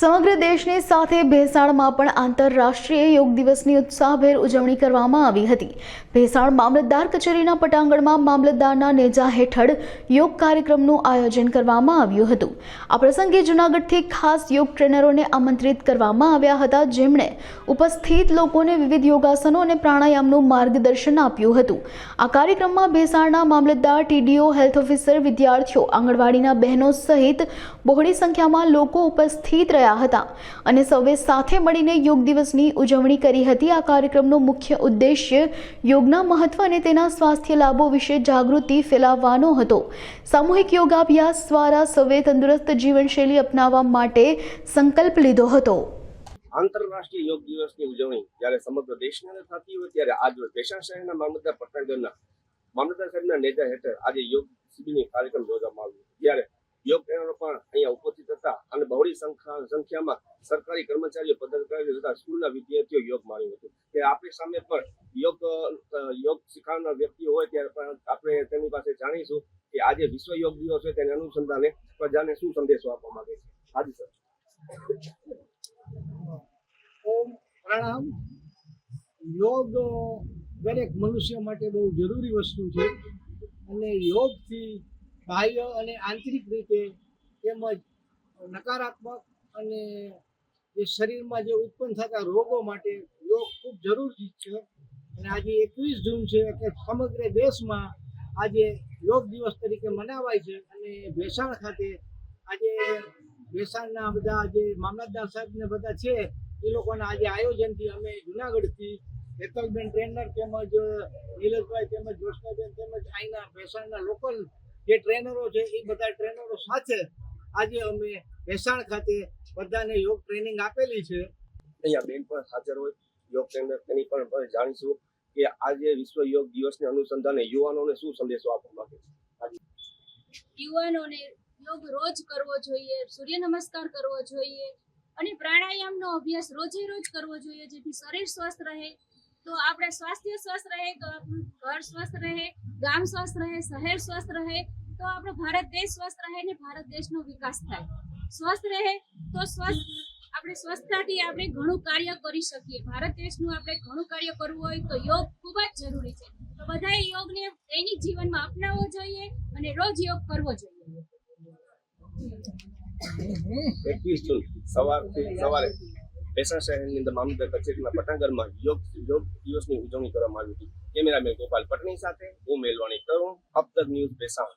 સમગ્ર દેશની સાથે ભેસાણમાં પણ આંતરરાષ્ટ્રીય યોગ દિવસની ઉત્સાહભેર ઉજવણી કરવામાં આવી હતી. ભેસાણ મામલતદાર કચેરીના પટાંગણમાં મામલતદારના નેજા હેઠળ યોગ કાર્યક્રમનું આયોજન કરવામાં આવ્યું હતું. આ પ્રસંગે જૂનાગઢથી ખાસ યોગ ટ્રેનરોને આમંત્રિત કરવામાં આવ્યા હતા. જેમણે ઉપસ્થિત લોકોને વિવિધ યોગાસનો અને પ્રાણાયામનું માર્ગદર્શન આપ્યું હતું. આ કાર્યક્રમમાં ભેસાણના મામલતદાર, ટીડીઓ, હેલ્થ ઓફિસર, વિદ્યાર્થીઓ, આંગણવાડીના બહેનો સહિત બહોળી સંખ્યામાં લોકો ઉપસ્થિત રહ્યા હતા અને સૌએ સાથે મળીને યોગ દિવસની ઉજવણી કરી હતી. આ કાર્યક્રમનો મુખ્ય ઉદ્દેશ્ય યોગના મહત્વ અને તેના સ્વાસ્થ્ય લાભો વિશે જાગૃતિ ફેલાવવાનો હતો. સામૂહિક યોગાભ્યાસ દ્વારા સૌએ તંદુરસ્ત જીવનશૈલી અપનાવવા માટે સંકલ્પ લીધો હતો. આંતરરાષ્ટ્રીય યોગ દિવસની ઉજવણી જ્યારે સમગ્ર દેશની અંદર થતી હોય ત્યારે આજ ભેસાણ શહેરના મામલતદાર પટનાગરના મામલતદાર સાહેબના નેજા હેઠળ આજે યોગ શિબિરની કાર્યક્રમ યોજવામાં આવ્યો. ત્યારે યોગ ટ્રેનરો પણ અહીંયા ઉપસ્થિત સંખ્યા સંખ્યામાં સરકારી કર્મચારીઓ પદાધિકારીઓ તથા સ્કૂલના વિદ્યાર્થીઓ યોગ માણ્યું હતું. કે આપણી સામે પણ યોગ યોગ શીખવનાર વ્યક્તિઓ હોય ત્યારે પણ આપણે તેની પાસે જાણીશું કે આજે વિશ્વ યોગ દિવસ છે તેને અનુસંધાને પ્રજાને શું સંદેશો આપવા માંગે છે. હાજી સર. પ્રણામ યોગ દરેક મનુષ્ય માટે બહુ જરૂરી વસ્તુ છે. અને યોગથી બાહ્ય અને આંતરિક રીતે તેમજ નકારાત્મક અને જે શરીરમાં જે ઉત્પન્ન થતા રોગો માટે યોગ ખૂબ જરૂરી છે. અને આજે એકવીસ જૂન છે કે સમગ્ર દેશમાં આજે યોગ દિવસ તરીકે મનાવાય છે. અને ભેસાણ ખાતે આજે ભેસાણના બધા જે મામલતદાર સાહેબ ને બધા છે, એ લોકોના આજે આયોજનથી અમે જુનાગઢથી હેતલબેન ટ્રેનર તેમજ નીલજભાઈ તેમજ જોશનાબેન તેમજ અહીંના ભેસાણના લોકલ જે ટ્રેનરો છે, એ બધા ટ્રેનરો સાથે આજે અમે ભેસાણ ખાતે બધાને યોગ ટ્રેનિંગ આપેલી છે. અહીંયા બેન પણ હાજર હોય યોગ ટ્રેનર તેની પણ પણ જાણીશું કે આજે વિશ્વ યોગ દિવસને અનુસંધાને યુવાનોને શું સંદેશો આપવા માંગે છે? યુવાનોને યોગ રોજ કરવો જોઈએ સૂર્ય નમસ્કાર કરવો જોઈએ અને પ્રાણાયામનો અભ્યાસ રોજે રોજ કરવો જોઈએ જેથી શરીર સ્વસ્થ રહે. તો આપણે સ્વાસ્થ્ય સ્વસ્થ રહે ઘર સ્વસ્થ રહે ગામ સ્વસ્થ રહે શહેર સ્વસ્થ રહે તો આપણો ભારત દેશ સ્વસ્થ રહે ને ભારત દેશનો વિકાસ થાય. સ્વસ્થ રહે તો સ્વસ્થ, આપણે સ્વસ્થતાથી આપણે ઘણું કાર્ય કરી શકીએ. ભારત દેશનું આપણે ઘણું કાર્ય કરવું હોય તો યોગ ખૂબ જ જરૂરી છે. તો બધાએ યોગને દૈનિક જીવનમાં અપનાવવો જોઈએ અને રોજ યોગ કરવો જોઈએ. એકવીસ જૂન સવારથી સવારે ભેસાણ શહેરની અંદર મામલતદાર કચેરીના પટાંગણમાં યોગ યોગ દિવસની ઉજવણી કરવામાં આવી હતી. કેમેરામેન ગોપાલ પટણી સાથે હું મેલવાણી કરું અબ ન્યૂઝ ભેસાણ